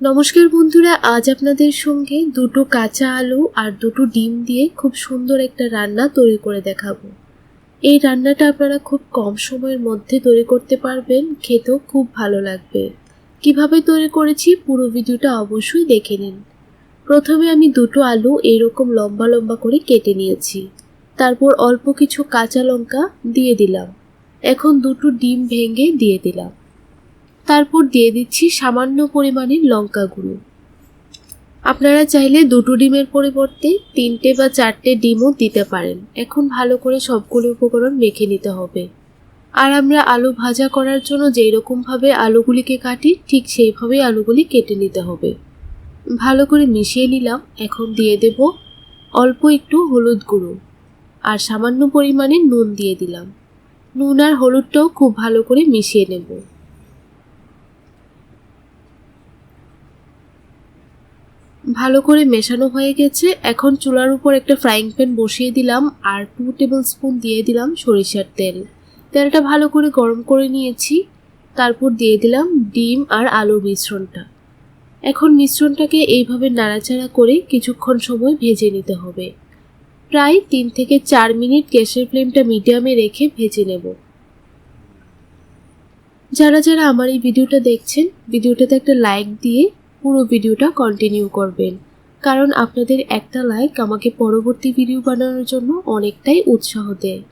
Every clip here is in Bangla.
নমস্কার বন্ধুরা, আজ আপনাদের সঙ্গে দুটো কাঁচা আলু আর দুটো ডিম দিয়ে খুব সুন্দর একটা রান্না তৈরি করে দেখাবো। এই রান্নাটা আপনারা খুব কম সময়ের মধ্যে তৈরি করতে পারবেন, খেতেও খুব ভালো লাগবে। কীভাবে তৈরি করেছি পুরো ভিডিওটা অবশ্যই দেখে নিন। প্রথমে আমি দুটো আলু এরকম লম্বা লম্বা করে কেটে নিয়েছি। তারপর অল্প কিছু কাঁচা লঙ্কা দিয়ে দিলাম। এখন দুটো ডিম ভেঙে দিয়ে দিলাম। তারপর দিয়ে দিচ্ছি সামান্য পরিমাণের লঙ্কা গুঁড়ো। আপনারা চাইলে দুটো ডিমের পরিবর্তে তিনটে বা চারটে ডিমও দিতে পারেন। এখন ভালো করে সবগুলো উপকরণ মেখে নিতে হবে। আর আমরা আলু ভাজা করার জন্য যেই রকমভাবে আলুগুলিকে কাটি, ঠিক সেইভাবেই আলুগুলি কেটে নিতে হবে। ভালো করে মিশিয়ে নিলাম। এখন দিয়ে দেব অল্প একটু হলুদ গুঁড়ো। আর সামান্য পরিমাণে নুন দিয়ে দিলাম। নুন আর হলুদটাও খুব ভালো করে মিশিয়ে নেব। ভালো করে মেশানো হয়ে গেছে। এখন চুলার উপর একটা ফ্রাইং প্যান বসিয়ে দিলাম আর টু টেবিল স্পুন দিয়ে দিলাম সরিষার তেল। তেলটা ভালো করে গরম করে নিয়েছি। তারপর দিয়ে দিলাম ডিম আর আলুর মিশ্রণটা। এখন মিশ্রণটাকে এইভাবে নাড়াচাড়া করে কিছুক্ষণ সময় ভেজে নিতে হবে। প্রায় তিন থেকে চার মিনিট গ্যাসের ফ্লেমটা মিডিয়ামে রেখে ভেজে নেব। যারা যারা আমার এই ভিডিওটা দেখছেন, ভিডিওটাতে একটা লাইক দিয়ে পুরো ভিডিওটা কন্টিনিউ করবেন। কারণ আপনাদের একটা লাইক আমাকে পরবর্তী ভিডিও বানানোর জন্য অনেকটাই উৎসাহ দেয়।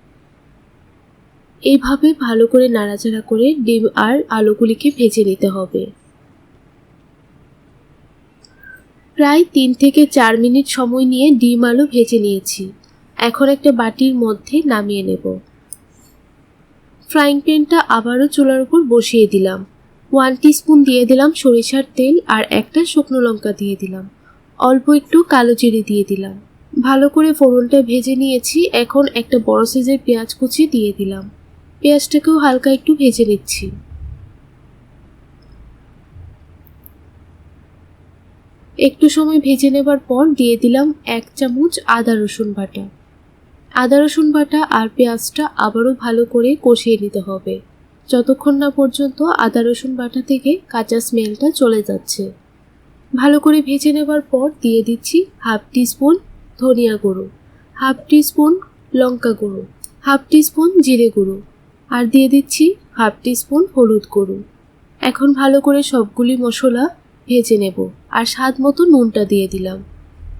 এইভাবে ভালো করে নাড়াচাড়া করে ডিম আর আলুগুলিকে ভেজে নিতে হবে। প্রায় তিন থেকে চার মিনিট সময় নিয়ে ডিম আলু ভেজে নিয়েছি। এখন একটা বাটির মধ্যে নামিয়ে নেব। ফ্রাইং প্যানটা আবারও চুলার উপর বসিয়ে দিলাম। ওয়ান স্পুন দিয়ে দিলাম সরিষার তেল আর একটা শুকনো লঙ্কা দিয়ে দিলাম। অল্প একটু কালো জিরে দিয়ে দিলাম। ভালো করে ফোড়নটা ভেজে নিয়েছি। এখন একটা বড় সাইজের পেঁয়াজ কুচি দিয়ে দিলাম। পেঁয়াজটাকেও হালকা একটু ভেজে নিচ্ছি। একটু সময় ভেজে নেবার পর দিয়ে দিলাম এক চামচ আদা রসুন বাটা। আদা রসুন বাটা আর পেঁয়াজটা আবারও ভালো করে কষিয়ে নিতে হবে। যতক্ষণ না পর্যন্ত আদা রসুন বাটা থেকে কাঁচা স্মেলটা চলে যাচ্ছে। ভালো করে ভেজে নেবার পর দিয়ে দিচ্ছি হাফ স্পুন ধনিয়া গুঁড়ো, হাফ স্পুন লঙ্কা গুঁড়ো, হাফ স্পুন জিরে গুঁড়ো আর দিয়ে দিচ্ছি হাফ স্পুন হলুদ গুঁড়ো। এখন ভালো করে সবগুলি মশলা ভেজে নেব আর স্বাদ মতো নুনটা দিয়ে দিলাম।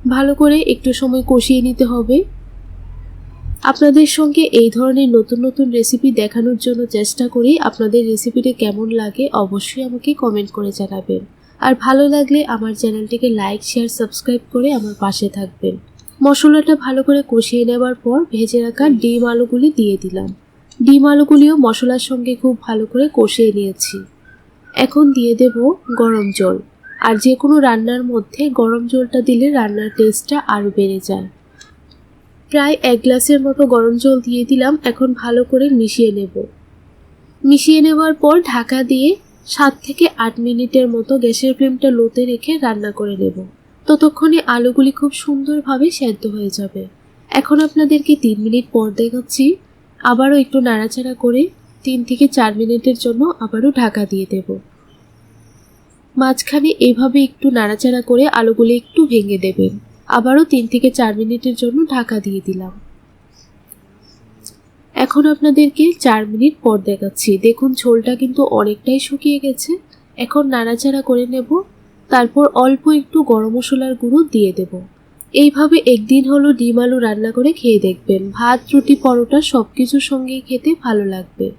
ভালো করে একটু সময় কষিয়ে নিতে হবে। আপনাদের সঙ্গে এই ধরনের নতুন নতুন রেসিপি দেখানোর জন্য চেষ্টা করি আপনাদের রেসিপিটি কেমন লাগে অবশ্যই আমাকে কমেন্ট করে জানাবেন। আর ভালো লাগলে আমার চ্যানেলটিকে লাইক শেয়ার সাবস্ক্রাইব করে আমার পাশে থাকবেন। মশলাটা ভালো করে কষিয়ে নেবার পর ভেজে রাখা ডিম আলুগুলি দিয়ে দিলাম। ডিম আলুগুলিও মশলার সঙ্গে খুব ভালো করে কষিয়ে নিয়েছি। এখন দিয়ে দেব গরম জল। আর যে কোনো রান্নার মধ্যে গরম জলটা দিলে রান্নার টেস্টটা আরও বেড়ে যায়। প্রায় এক গ্লাসের মতো গরম জল দিয়ে দিলাম, এখন ভালো করে মিশিয়ে নেব। মিশিয়ে নেওয়ার পর ঢাকা দিয়ে সাত থেকে আট মিনিটের মতো গ্যাসের ফ্লেমটা লোতে রেখে রান্না করে নেব। ততক্ষণে আলুগুলি খুব সুন্দরভাবে সেদ্ধ হয়ে যাবে। এখন আপনাদেরকে তিন মিনিট পর দেখাচ্ছি। আবারও একটু নাড়াচাড়া করে তিন থেকে চার মিনিটের জন্য আবারও ঢাকা দিয়ে দেব। মাঝখানে এভাবে একটু নাড়াচাড়া করে আলুগুলি একটু ভেঙে দেবেন। আবারও তিন থেকে চার মিনিটের জন্য ঢাকা দিয়ে দিলাম। এখন আপনাদেরকে চার মিনিট পর দেখাচ্ছি। দেখুন, ঝোলটা কিন্তু অনেকটাই শুকিয়ে গেছে। এখন নাড়াচাড়া করে নেব। তারপর অল্প একটু গরম মশলার গুঁড়ো দিয়ে দেব। এইভাবে একদিন হলো ডিম আলু রান্না করে খেয়ে দেখবেন। ভাত, রুটি, পরোটা সব কিছুর সঙ্গেই খেতে ভালো লাগবে।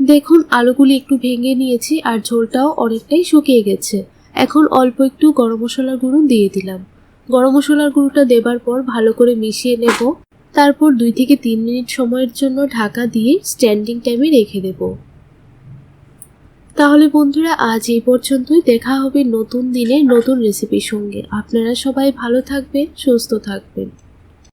দেখুন, আলুগুলি একটু ভেঙে নিয়েছি আর ঝোলটাও অনেকটাই শুকিয়ে গেছে। এখন অল্প একটু গরম মশলার গুঁড়ো দিয়ে দিলাম। গরম মশলার গুঁড়োটা দেবার পর ভালো করে মিশিয়ে নেব। তারপর দুই থেকে তিন মিনিট সময়ের জন্য ঢাকা দিয়ে স্ট্যান্ডিং টাইমে রেখে দেব। তাহলে বন্ধুরা, আজ এই পর্যন্তই। দেখা হবে নতুন দিনে নতুন রেসিপির সঙ্গে। আপনারা সবাই ভালো থাকবেন, সুস্থ থাকবেন।